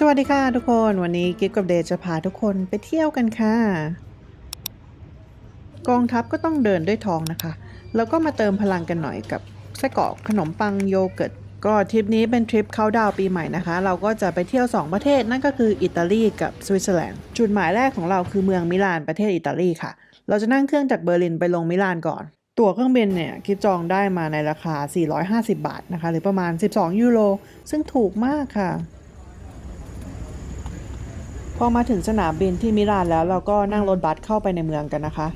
สวัสดีค่ะทุกคนวันนี้กิ๊กกับเดย์จะพาทุกคนไปเที่ยวกันค่ะ กองทัพก็ต้องเดินด้วยท้องนะคะ แล้วก็มาเติมพลังกันหน่อยกับไส้กรอกขนมปังโยเกิร์ตก็ทริปนี้เป็นทริปเขาดาวปีใหม่นะคะ เราก็จะไปเที่ยว 2 ประเทศนั่นก็คืออิตาลีกับสวิตเซอร์แลนด์จุดหมายแรกของเราคือเมืองมิลานประเทศอิตาลีค่ะ เราจะนั่งเครื่องจากเบอร์ลินไปลงมิลานก่อน ตั๋วเครื่องบินเนี่ยคิดจองได้มาในราคา 450 บาทนะคะ หรือประมาณ 12 ยูโรซึ่งถูกมากค่ะ พอมาถึงสนามบินที่มิลานแล้วเราก็นั่งรถบัสเข้าไปในเมืองกันนะคะ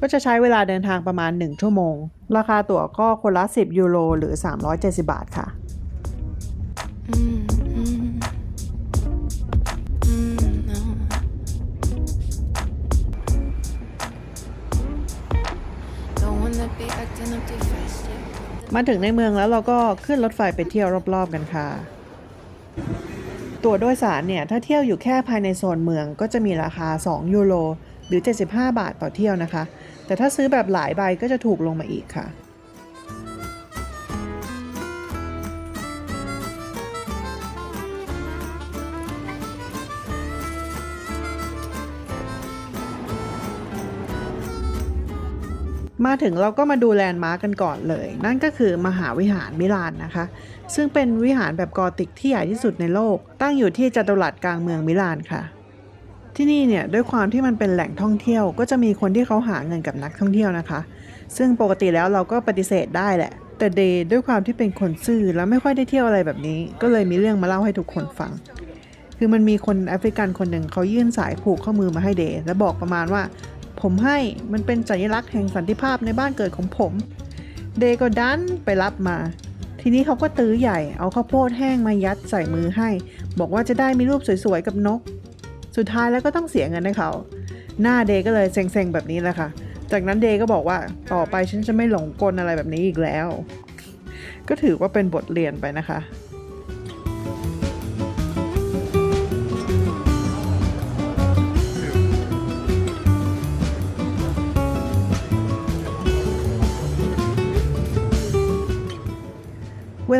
ก็จะใช้เวลาเดินทางประมาณ 1 ชั่วโมง ราคาตั๋วก็คนละ 10 ยูโรหรือ 370 บาทค่ะมาถึงในเมืองแล้วเราก็ขึ้นรถไฟไปเที่ยวรอบๆกันค่ะ ตั๋วโดยสารเนี่ย ถ้าเที่ยวอยู่แค่ภายในโซนเมืองก็จะมีราคา 2 ยูโร หรือ 75 บาทต่อเที่ยวนะคะ แต่ถ้าซื้อแบบหลายใบก็จะถูกลงมาอีกค่ะ มาถึงเราก็มาดูแลนด์มาร์กกันก่อนเลย นั่นก็คือมหาวิหารมิลานนะคะ ซึ่งเป็นวิหารแบบกอติกที่ใหญ่ที่สุดในโลก ตั้งอยู่ที่จัตุรัสกลางเมืองมิลานค่ะ ที่นี่เนี่ยด้วยความที่มันเป็นแหล่งท่องเที่ยว ก็จะมีคนที่เขาหาเงินกับนักท่องเที่ยวนะคะ ซึ่งปกติแล้วเราก็ปฏิเสธได้แหละ แต่เดย์ด้วยความที่เป็นคนซื่อแล้วไม่ค่อยได้เที่ยวอะไรแบบนี้ ก็เลยมีเรื่องมาเล่าให้ทุกคนฟัง คือมันมีคนแอฟริกันคนหนึ่งเขายื่นสายผูกข้อมือมาให้เดย์แล้วบอกประมาณว่า ผมให้มันเป็นสัญลักษณ์แห่งสันติภาพในบ้านเกิดของผม เดก็ดันไปรับมา ทีนี้เขาก็ตื้อใหญ่เอาข้าวโพดแห้งมายัดใส่มือให้ บอกว่าจะได้มีรูปสวยๆกับนก สุดท้ายแล้วก็ต้องเสียเงินให้เขา หน้าเดก็เลยเซ็งๆแบบนี้แหละค่ะ จากนั้นเดก็บอกว่าต่อไปฉันจะไม่หลงกลอะไรแบบนี้อีกแล้ว ก็ถือว่าเป็นบทเรียนไปนะคะ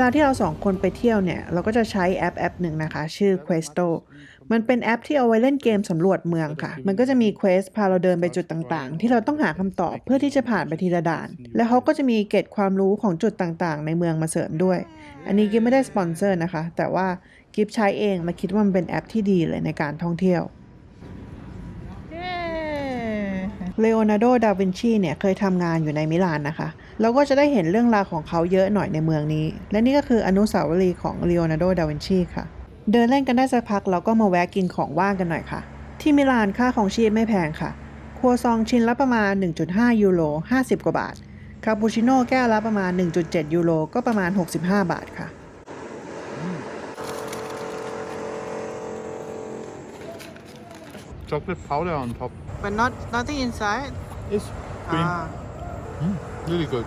ลาที่เราสองคนไปเที่ยวเนี่ย เราก็จะใช้แอปแอปหนึ่งนะคะ ชื่อ Questo มันเป็นแอปที่เอาไว้เล่นเกมสำรวจเมืองค่ะ มันก็จะมีเควสพาเราเดินไปจุดต่างๆ ที่เราต้องหาคำตอบเพื่อที่จะผ่านไปทีละด่าน แล้วเขาก็จะมีเกร็ดความรู้ของจุดต่างๆ ในเมืองมาเสริมด้วย อันนี้กิฟไม่ได้สปอนเซอร์นะคะ แต่ว่ากิฟใช้เองมาคิดว่ามันเป็นแอปที่ดีเลยในการท่องเที่ยวเลโอนาร์โด ดาวินชีเนี่ยเคยทำงานอยู่ในมิลานนะคะ เราก็จะได้เห็นเรื่องราวของเขาเยอะหน่อยในเมืองนี้ และนี่ก็คืออนุสาวรีย์ของเลโอนาร์โด ดาวินชีค่ะ เดินเล่นกันได้สักพักเราก็มาแวะกินของว่างกันหน่อยค่ะ ที่มิลานค่าของชีพไม่แพงค่ะ ครัวซองชิ้นละประมาณ 1.5 ยูโร 50 กว่าบาท คาปูชิโน่แก้วละประมาณ 1.7 ยูโร ก็ประมาณ 65 บาทค่ะ chocolate powder on top. but not nothing inside It's green. Mm, really good.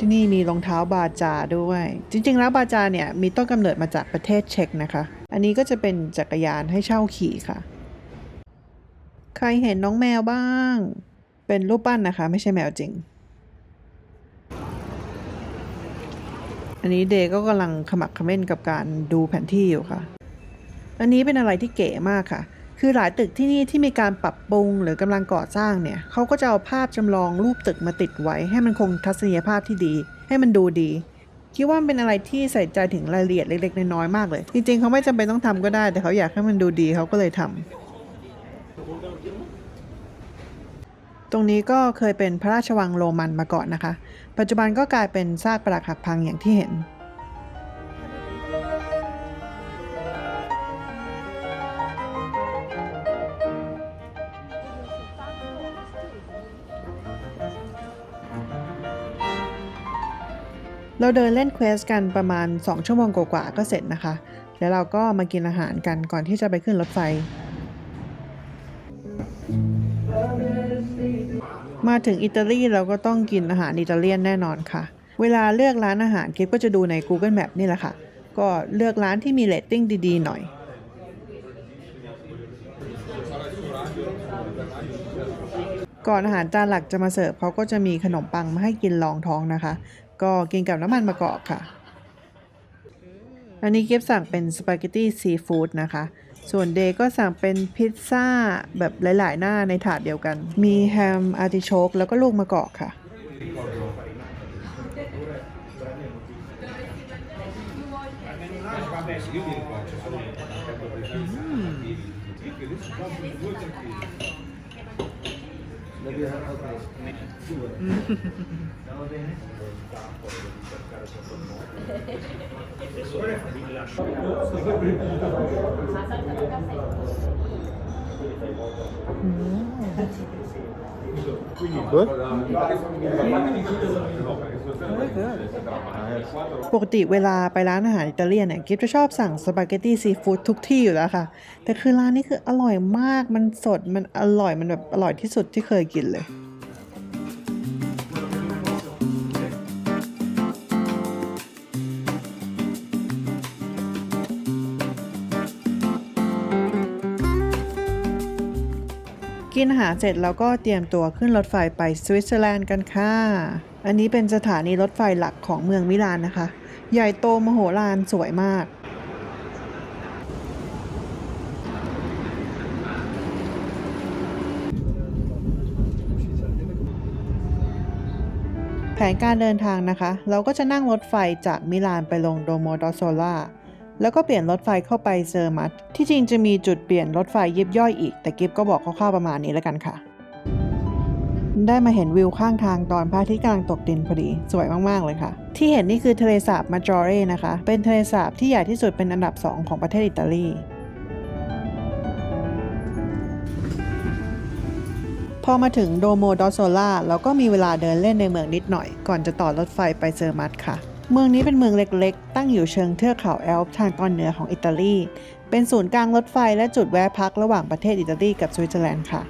ที่ นี่มีรองเท้าบาจาด้วย จริง ๆ แล้วบาจาเนี่ยมีต้นกำเนิดมาจากประเทศเช็กนะคะ อันนี้ก็จะเป็นจักรยานให้เช่าขี่ค่ะ ใครเห็นน้องแมวบ้าง เป็นรูปปั้นนะคะ ไม่ใช่แมวจริง อันนี้เดย์ก็กำลังขมักขม้นกับการดูแผนที่อยู่ค่ะ อันนี้เป็นอะไรที่เก๋มากค่ะ คือหลายตึกที่นี่ที่มีการปรับปรุงหรือกำลังก่อสร้างเนี่ยเขาก็จะเอาภาพจำลองรูปตึกมาติดไว้ ให้มันคงทัศนียภาพที่ดี ให้มันดูดีคิดว่าเป็นอะไรที่ใส่ใจถึงรายละเอียดเล็ก ๆ น้อยๆมากเลย จริง ๆ เขาไม่จำเป็นต้องทำก็ได้ แต่เขาอยากให้มันดูดีเขาก็เลยทำ ตรงนี้ก็เคยเป็นพระราชวังโรมันมาก่อนนะคะ ปัจจุบันก็กลายเป็นซากปรักหักพังอย่างที่เห็นเราเดินเล่นเควสกันประมาณ 2 ชั่วโมงกว่าๆก็เสร็จนะคะ แล้วเราก็มากินอาหารกันก่อนที่จะไปขึ้นรถไฟ มาถึงอิตาลีเราก็ต้องกินอาหารอิตาเลียนแน่นอนค่ะ เวลาเลือกร้านอาหารกิฟก็จะดูใน Google Map นี่แหละค่ะ ก็เลือกร้านที่มีเรตติ้งดีๆหน่อย ก่อนอาหารจานหลักจะมาเสิร์ฟเขาก็จะมีขนมปังมาให้กินรองท้องนะคะ ก็กินกับน้ำมันมะกอกค่ะ อันนี้เก็บสั่งเป็นสปาเกตตี้ซีฟู้ดนะคะ ส่วนเดย์ก็สั่งเป็นพิซซ่าแบบหลาย ๆ หน้าในถาดเดียวกัน มีแฮมอาร์ติโชกแล้วก็ลูกมะกอกค่ะ Good? ปกติเวลาไปร้านอาหารอิตาเลียนเนี่ยกิฟจะชอบสั่งสปาเกตตี้ซีฟู้ดทุกที่อยู่แล้วค่ะ แต่คือร้านนี้คืออร่อยมากมันสดมันอร่อยมันแบบอร่อยที่สุดที่เคยกินเลย กินอาหารเสร็จแล้วก็เตรียมตัวขึ้นรถไฟไปสวิตเซอร์แลนด์กันค่ะ อันนี้เป็นสถานีรถไฟหลักของเมืองมิลานนะคะ ใหญ่โตมโหฬารสวยมากแผนการเดินทางนะคะ เราก็จะนั่งรถไฟจากมิลานไปลงโดโมดอโซล่า แล้วก็เปลี่ยนรถไฟเข้าไปเซอร์มัตที่จริงจะมีจุดเปลี่ยนรถไฟยิบย่อยอีก แต่กิฟก็บอกคร่าวๆประมาณนี้แล้วกันค่ะ ได้มาเห็นวิวข้างทางตอนพระอาทิตย์กำลังตกดินพอดี สวยมาก ๆ เลยค่ะ ที่เห็นนี่คือทะเลสาบมาจอเรนะคะ เป็นทะเลสาบที่ใหญ่ที่สุดเป็นอันดับ 2 ของประเทศอิตาลีพอมาถึงโดโมดอโซล่าเราก็มีเวลาเดินเล่นในเมืองนิดหน่อย ก่อนจะต่อรถไฟไปเซอร์มัตค่ะ เมืองนี้เป็นเมืองเล็กๆ ตั้งอยู่เชิงเทือกเขาแอลป์ทางตอนเหนือของอิตาลี เป็นศูนย์กลางรถไฟและจุดแวะพักระหว่างประเทศอิตาลีกับสวิตเซอร์แลนด์ค่ะ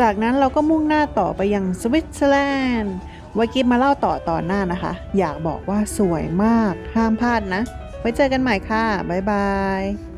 จากนั้นเราก็มุ่งหน้าต่อไปยังสวิตเซอร์แลนด์ไว้กิฟมาเล่าต่อตอนหน้านะคะ อยากบอกว่าสวยมาก ห้ามพลาดนะ ไว้เจอกันใหม่ค่ะ บ๊ายบาย